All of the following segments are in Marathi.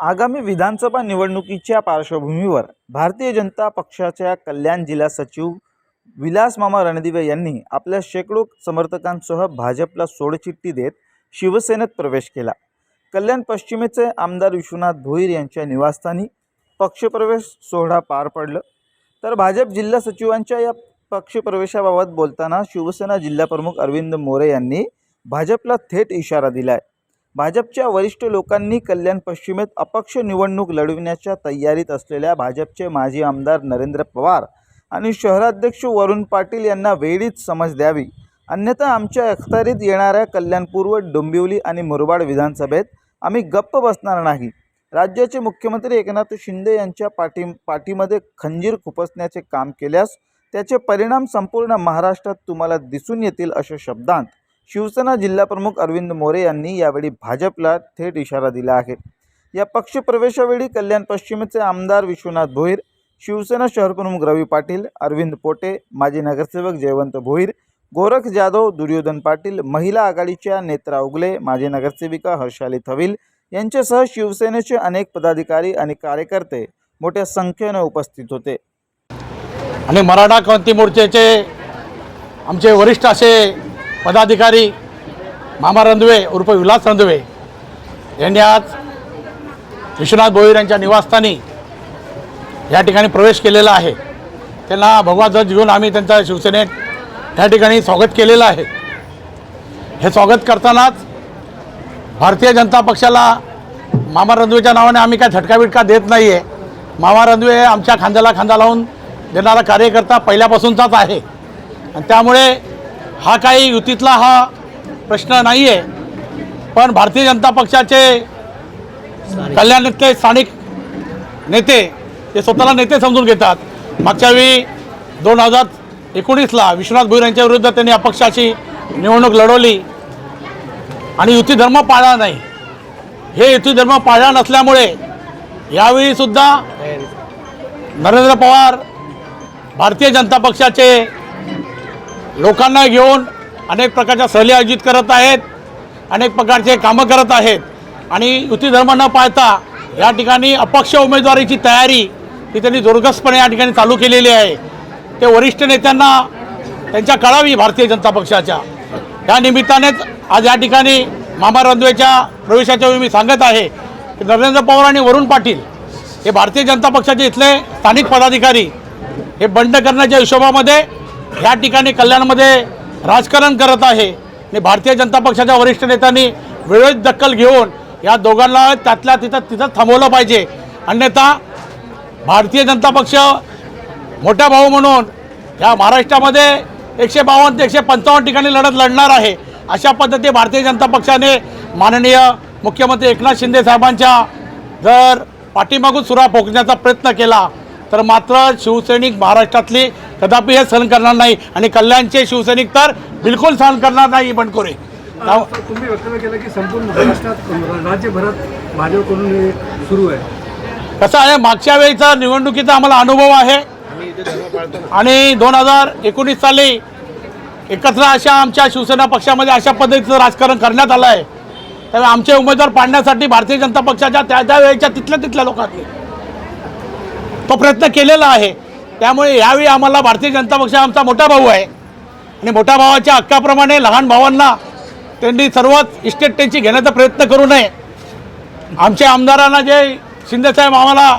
आगामी विधानसभा निवडणुकीच्या पार्श्वभूमीवर भारतीय जनता पक्षाच्या कल्याण जिल्हा सचिव विलास मामा रणदिवे यांनी आपल्या शेकडो समर्थकांसह भाजपला सोडचिठ्ठी देत शिवसेनेत प्रवेश केला. कल्याण पश्चिमेचे आमदार विश्वनाथ भोईर यांच्या निवासस्थानी पक्षप्रवेश सोहळा पार पडलं. तर भाजप जिल्हा सचिवांच्या या पक्षप्रवेशाबाबत बोलताना शिवसेना जिल्हाप्रमुख अरविंद मोरे यांनी भाजपला थेट इशारा दिला आहे भाजपच्या वरिष्ठ लोकांनी कल्याण पश्चिमेत अपक्ष निवडणूक लढविण्याच्या तयारीत असलेल्या भाजपचे माजी आमदार नरेंद्र पवार आणि शहराध्यक्ष वरुण पाटील यांना वेळीच समज द्यावी. अन्यथा आमच्या अखत्यारीत येणाऱ्या कल्याणपूर्व डोंबिवली आणि मुरबाड विधानसभेत आम्ही गप्प बसणार नाही. राज्याचे मुख्यमंत्री एकनाथ शिंदे यांच्या पाठी पाठीमध्ये खंजीर खुपसण्याचे काम केल्यास त्याचे परिणाम संपूर्ण महाराष्ट्रात तुम्हाला दिसून येतील अशा शब्दांत शिवसेना जिल्हाप्रमुख अरविंद मोरे यांनी यावेळी भाजपला थेट इशारा दिला आहे. या पक्षप्रवेशावेळी कल्याण पश्चिमचे आमदार विश्वनाथ भोईर शिवसेना शहरप्रमुख रवी पाटील अरविंद पोटे माजी नगरसेवक जयवंत भोईर गोरख जाधव दुर्योधन पाटील महिला आघाडीच्या नेत्रा उगले माजी नगरसेविका हर्षाली थविल यांच्यासह शिवसेनेचे अनेक पदाधिकारी आणि कार्यकर्ते मोठ्या संख्येने उपस्थित होते. आणि मराठा क्रांती मोर्चाचे आमचे वरिष्ठ असे पदाधिकारी मामा रंधवे उर्फ विलास रंधवे यांनी आज विश्वनाथ भोईर यांच्या निवासस्थानी या ठिकाणी प्रवेश केलेला आहे. त्यांना भगवा ध्वज घेऊन आम्ही त्यांचा शिवसेनेत त्या ठिकाणी स्वागत केलेलं आहे. हे स्वागत करतानाच भारतीय जनता पक्षाला मामा रंधवेच्या नावाने आम्ही काय झटकाबिटका देत नाही आहे मामा रंधवे आमच्या खांद्याला खांदा लावून देणारा कार्यकर्ता पहिल्यापासूनचाच आहे. आणि त्यामुळे हा काही युतीतला हा प्रश्न नाही आहे पण भारतीय जनता पक्षाचे कल्याणातले स्थानिक नेते ते स्वतःला नेते समजून घेतात. मागच्या वेळी दोन हजार एकोणीसला विश्वनाथ भोईर यांच्या विरुद्ध त्यांनी अपक्षाची निवडणूक लढवली. आणि युती धर्म पाळला नाही. हे युती धर्म पाळला नसल्यामुळे यावेळीसुद्धा नरेंद्र पवार भारतीय जनता पक्षाचे लोकांना घेऊन अनेक प्रकारच्या सहली आयोजित करत आहेत अनेक प्रकारचे कामं करत आहेत. आणि युती धर्म न पाहता या ठिकाणी अपक्ष उमेदवारीची तयारी ही त्यांनी जोरगसपणे या ठिकाणी चालू केलेली आहे. ते वरिष्ठ नेत्यांना त्यांच्या कळावी भारतीय जनता पक्षाच्या. या निमित्तानेच आज या ठिकाणी मामा रंधवेच्या प्रवेशाच्या वेळी मी सांगत आहे की नरेंद्र पवार आणि वरुण पाटील हे भारतीय जनता पक्षाचे इथले स्थानिक पदाधिकारी हे बंड करण्याच्या हिशोबामध्ये ह्या ठिकाणी कल्याणमध्ये राजकारण करत आहे. आणि भारतीय जनता पक्षाच्या वरिष्ठ नेत्यांनी वेळेत दखल घेऊन या दोघांना त्यातल्या तिथं तिथं थांबवलं पाहिजे. अन्यथा भारतीय जनता पक्ष मोठा भाऊ म्हणून या महाराष्ट्रामध्ये एकशे बावन्न ते एकशे पंचावन्न ठिकाणी लढत लढणार आहे. अशा पद्धती भारतीय जनता पक्षाने माननीय मुख्यमंत्री एकनाथ शिंदे साहेबांच्या जर पाठीमागून सुरा फोकण्याचा प्रयत्न केला तर मात्र शिवसैनिक महाराष्ट्रातली कदापि हे सहन करणार नाही. आणि कल्याणचे शिवसैनिक तर बिलकुल सहन करणार नाही बंडखोरी तुम्ही वक्तव्य केलं की संपूर्ण महाराष्ट्रात राज्यभरात भाजपकडून सुरू आहे. कसं आहे मागच्या वेळीचा निवडणुकीचा आम्हाला अनुभव आहे. आणि दोन हजार एकोणीस साली एकत्र अशा आमच्या शिवसेना पक्षामध्ये अशा पद्धतीचं राजकारण करण्यात आलं आहे. त्यामुळे आमचे उमेदवार पाडण्यासाठी भारतीय जनता पक्षाच्या त्या त्या वेळेच्या तिथल्या तिथल्या लोकांनी तो प्रयत्न केलेला आहे. त्यामुळे यावेळी आम्हाला भारतीय जनता पक्ष आमचा मोठा भाऊ आहे. आणि मोठ्या भावाच्या हक्काप्रमाणे लहान भावांना त्यांनी सर्वात इस्टेट त्यांची घेण्याचा प्रयत्न करू नये. आमच्या आमदारांना जे शिंदेसाहेब आम्हाला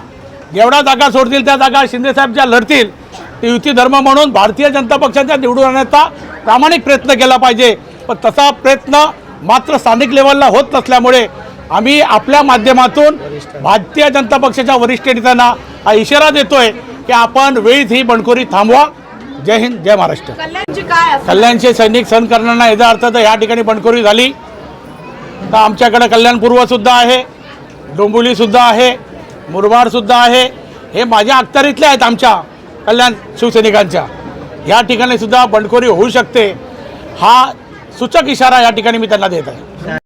जेवढ्या जागा सोडतील त्या जागा शिंदेसाहेब ज्या लढतील ते युती धर्म म्हणून भारतीय जनता पक्षाच्या निवडून आणण्याचा प्रामाणिक प्रयत्न केला पाहिजे. पण तसा प्रयत्न मात्र स्थानिक लेवलला होत नसल्यामुळे आम्ही आपल्या माध्यमातून भारतीय जनता पक्षाच्या वरिष्ठ नेत्यांना हा इशारा देतोय. की आपण वेळीच ही बंडखोरी थांबवा. जय हिंद जय महाराष्ट्र. कल्याणची काय कल्याणचे सैनिक सहन करणार याचा अर्थ तर ह्या ठिकाणी बंडखोरी झाली. तर आमच्याकडे कल्याणपूर्वसुद्धा आहे डोंबिवलीसुद्धा आहे मुरबाडसुद्धा आहे. हे माझ्या अखत्यारीतले आहेत आमच्या कल्याण शिवसैनिकांच्या. या ठिकाणी सुद्धा बंडखोरी होऊ शकते. हा सूचक इशारा या ठिकाणी मी त्यांना देत आहे.